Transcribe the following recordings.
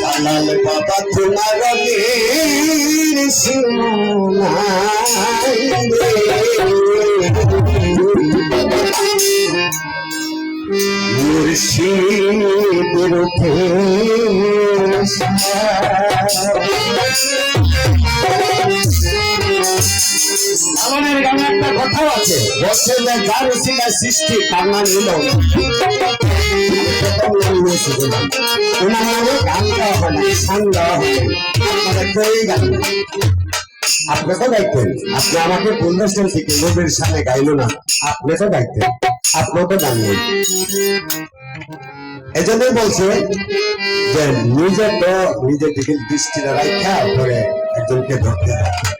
জালাল বাবা তোমার রঙের মুর্শিদের গ্রামে একটা কথাও আছে। সৃষ্টি, তার নাম গান গান গান? আপনি তো গাইতেন। আপনি আমাকে বললেন থেকে নবীর সামনে গাইলো না। আপনি তো গাইতেন। আপনিও তো গান নেই এই জন্যই বলছে যে নিজে তো নিজের দিকে দৃষ্টিটা রাখা করে একজনকে ধরতে হয়।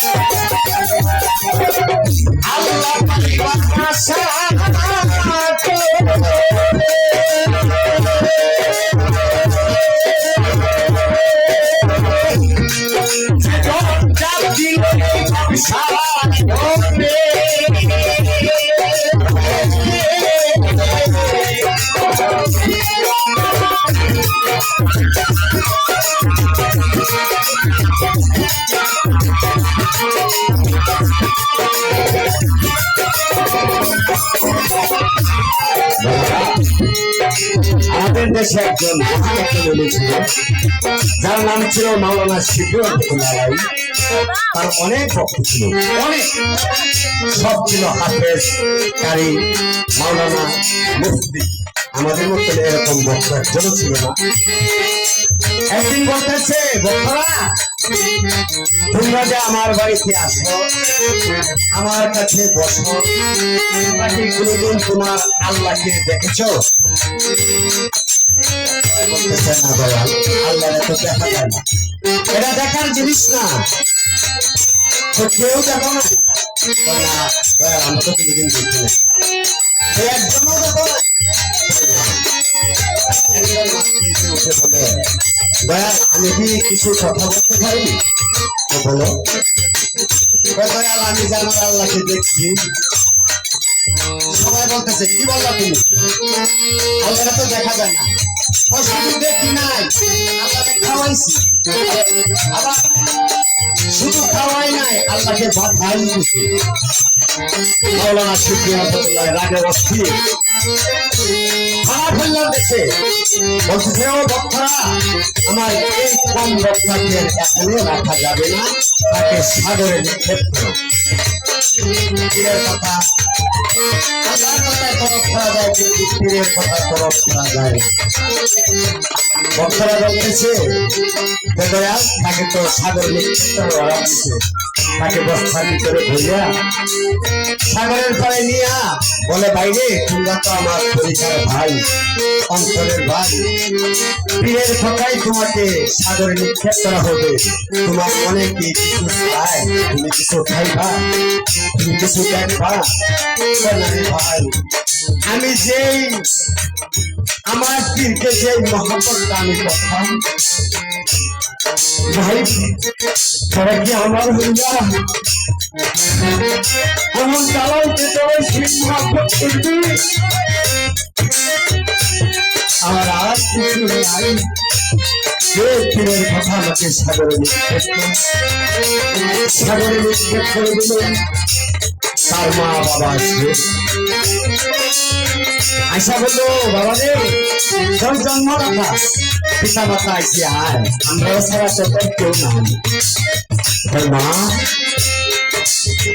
সায়া আমাদের দেশে একজন মহান ছিল যার নাম ছিল মাওলানা শিবুর তার অনেক ভক্ত ছিল, অনেক। সব ছিল হাফেজ, কারি, মাওলানা মুফতি। আমাদের মধ্যে এরকম বক্তা ছিল না। একদিন বলতেছে, বক্তরা তোমরা যে আমার বাড়িতে আসো, আমার কাছে বসো তোমরা কি কোনোদিন তোমার আল্লাহকে দেখেছ? এটা দেখার জিনিস না। তো কেউ দেখো না। তো দেখি না দেখো না আমি কি কিছু কথা বলতে পারি বলো আমি আল্লাহকে দেখছি সবাই বলতেছে কি বললা তুমি তো দেখা যায় না শুধু দেখি নাই শুধু খাওয়াই নাই আল্লাহকে হইল দেখে বলছে ও ভক্তরা আমার এই কম ভক্তাকে এখানে রাখা যাবে না, তাকে সাগরে নিক্ষেপ করো। কথা যায় বলতেছে তাকে তো সাগরে নিক্ষেপ করে দিছে তাকে বস্তার ভিতরে ধরিয়া সাগরের পাড়ে নিয়া বলে বাইরে তোমরা তো আমার পরিচার ভাই অন্তরের ভাই। পীরের কথাই তোমাকে সাগরে নিক্ষেপ করা হবে। তোমার মনে কি কিছু চায় তুমি কিছু খাইবা তুমি কিছু দেখবা। বলে, "আরে ভাই আমি যেই আমার পীরকে যে মহাপতটা আমি কথা ভাই, তারা কি আমার হইয়া এমন চালাইতে তবে সিংহাপত করবি? আমার আর কিছু নাই। সে পীরের কথা আমাকে সাগরে সাগরে তার মা বাবা আশা বলল বাবা রে তোর জন্ম রাখা। পিতা মাতা আইসি আয় আমরা ছাড়া তো তোর কেউ না মা,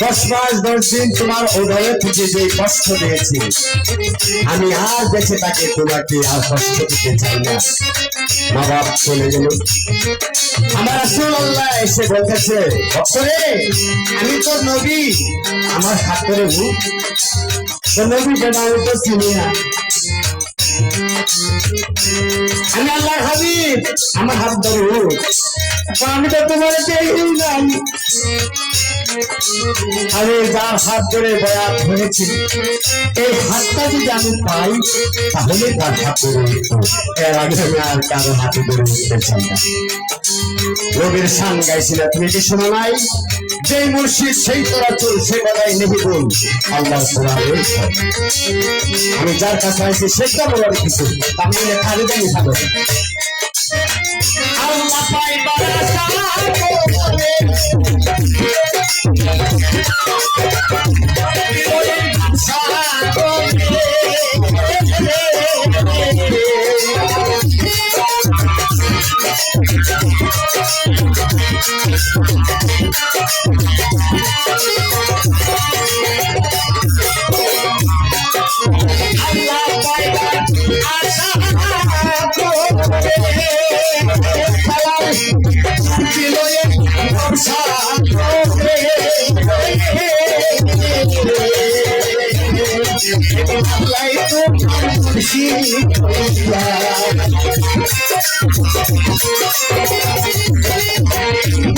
দশ মাস, দশ দিন তোমার ওদরে থেকে যে কষ্ট দিয়েছি আমি আর বেঁচে তাকে তোমাকে আর কষ্ট দিতে চাই না। মা বাপ চলে গেল। আমার আসল আল্লাহ এসে বলতেছে ভক্তরে আমি তো নবী, আমার হাত ধরে মুখ তো নবী কেন আমি তো চিনি না আমি আল্লাহর হাবিব আমার হাত ধরে উঠ। আমি যার হাত ধরে বয়াত হয়েছি এই হাতটা যদি আমি পাই, তাহলে তার হাত এর আগে আমি আর কারও হাতে ধরে উঠতে চাই না। রবির সান গাইছিল, তুমি কি শোনো নাই? যেই মুর্শিদ সেই তোরা চুল সে বেলায় নেহি বল। আল্লাহ তোরা আমি যার কাছে আছি সেটা বলার কিছু আমি খালি জানি থাকো আল্লাহ পাইবার আশা করে I'm sorry.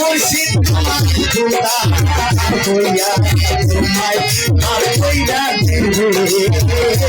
মুর্শিদ তোমার খোদা হইয়া তোমায় আর কইরা দিবে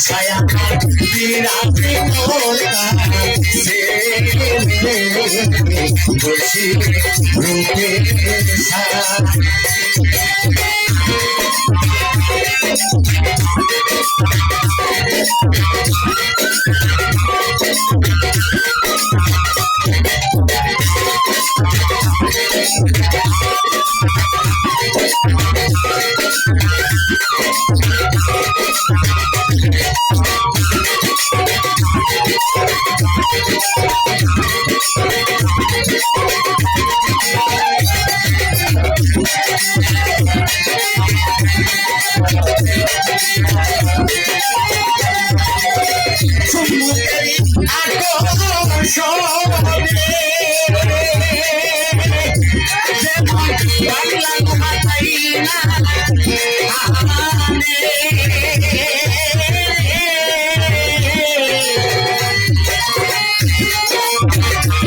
ছায়া বিরাতে বসি রূপে সাই চুমুকেই Show.